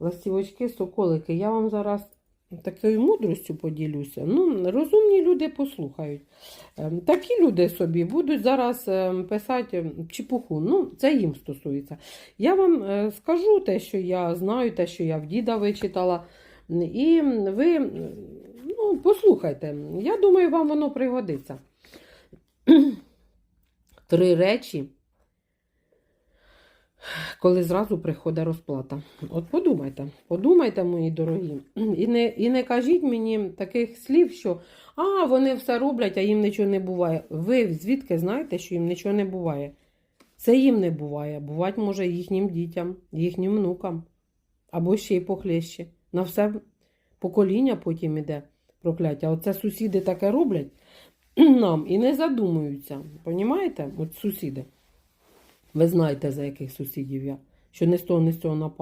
ластівочки, соколики, я вам зараз такою мудростю поділюся. Ну, розумні люди послухають. Ем, Такі люди собі будуть зараз ем, писати чепуху. Ну, це їм стосується. Я вам е, скажу те, що я знаю, те, що я в діда вичитала. І ви ну, послухайте. Я думаю, вам воно пригодиться. Три речі, коли зразу приходить розплата. От подумайте, подумайте, мої дорогі. І не, і не кажіть мені таких слів, що а, вони все роблять, а їм нічого не буває. Ви звідки знаєте, що їм нічого не буває? Це їм не буває. Бувати може їхнім дітям, їхнім внукам, або ще й похлеще. На все покоління потім іде прокляття. Оце сусіди таке роблять нам і не задумуються. Понімаєте? От сусіди. Ви знаєте, за яких сусідів я, що не з того, не з цього напали.